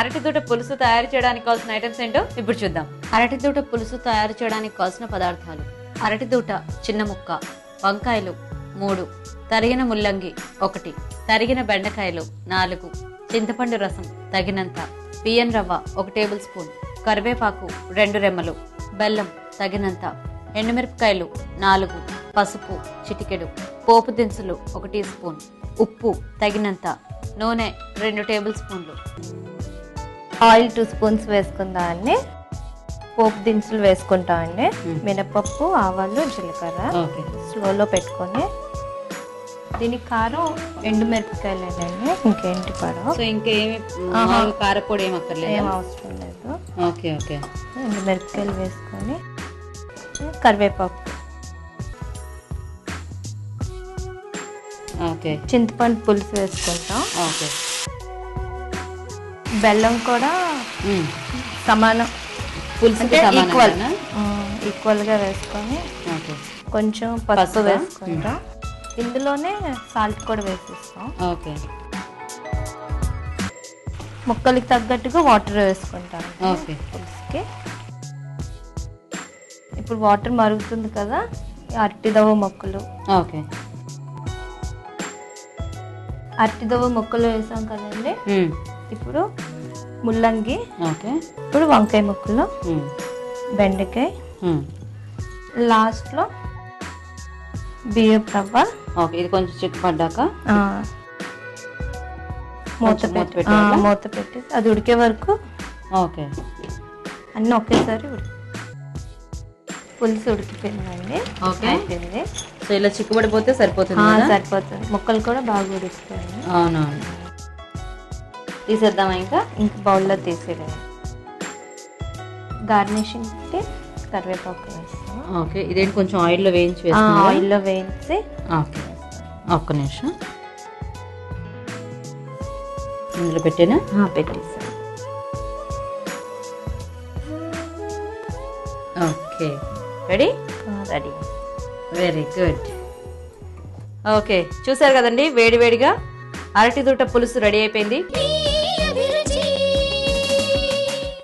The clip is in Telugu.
అరటి దూట పులుసు తయారు చేయడానికి కావాల్సిన ఐటమ్స్ ఏంటో ఇప్పుడు చూద్దాం. అరటి దూట పులుసు తయారు చేయడానికి కావాల్సిన పదార్థాలు. అరటి దూట చిన్న ముక్క వంకాయలు మూడు తరిగిన ముల్లంగి ఒకటి తరిగిన బెండకాయలు నాలుగు చింతపండు రసం తగినంత బియ్యం రవ్వ ఒక టేబుల్ స్పూన్ కరివేపాకు రెండు రెమ్మలు బెల్లం తగినంత ఎండుమిరపకాయలు నాలుగు పసుపు చిటికెడు పోపు దినుసులు ఒక టీ స్పూన్ ఉప్పు తగినంత నూనె రెండు టేబుల్ స్పూన్లు. ఆయిల్ టూ స్పూన్స్ వేసుకుందామండి పోపు దినుసులు వేసుకుంటామండి మ్మ్. మినపప్పు ఆవాలు జీలకర్ర ఓకే. స్లోలో పెట్టుకొని దీనికి కారం ఎండు మిరపకాయలేనండి ఇంకేంటి పడవ. సో ఇంకేమి కారపొడి ఏం అక్కర్లేదు? ఏం అవసరం లేదు. Okay okay. ఎండు మిరపకాయలు వేసుకొని కరివేపాకు. ఓకే. చింతపండు పులుసు వేసుకుంటాం. ఓకే. బెల్లం కూడా. సమానం. పులుసుకి అంటే ఈక్వల్? ఈక్వల్గా వేసుకొని కొంచెం పసుపు? వేసుకుంటాం. ఇందులోనే సాల్ట్ కూడా వేసేస్తాం. ఓకే. ముక్కలకి తగ్గట్టుగా వాటర్ వేసుకుంటాం. ఓకే. పులుసుకి. ఇప్పుడు వాటర్ మరుగుతుంది కదా ఈ అరటిదవ్వ మొక్కలు. ఓకే. అరటిదవ్వ మొక్కలు వేసాం కదండి. ఇప్పుడు ముల్లంగి ఓకే ఇప్పుడు వంకాయ ముక్కలు. బెండకాయ. లాస్ట్లో బియ్యం రవ్వ ఓకే ఇది కొంచెం చిక్కుపడ్డాక ఆ, మూత పెట్టి? మూత పెట్టి అది ఉడికే వరకు ఓకే అన్నీ ఒకేసారి పులుసు ఉడికిపోయిందండి ఓకే. అయిపోయింది సో ఇలా చిక్కుపడిపోతే సరిపోతుంది? సరిపోతుంది ముక్కలు కూడా బాగా ఉడికిపోయింది అవునవును తీసేద్దామా ఇంకా? ఇంక బౌల్లో తీసేయాలి గార్నిషింగ్కి కరివేపాకు వేస్తాం ఓకే ఇదేంటి కొంచెం ఆయిల్లో వేయించి? ఆయిల్లో వేయించి. ఓకే ఒక్క నిమిషం. ఇందులో పెట్టేనా? పెట్టేసాం okay. Ready ready very good okay చూసారు కదండి వేడివేడిగా అరటి దూట పులుసు రెడీ అయిపోయింది.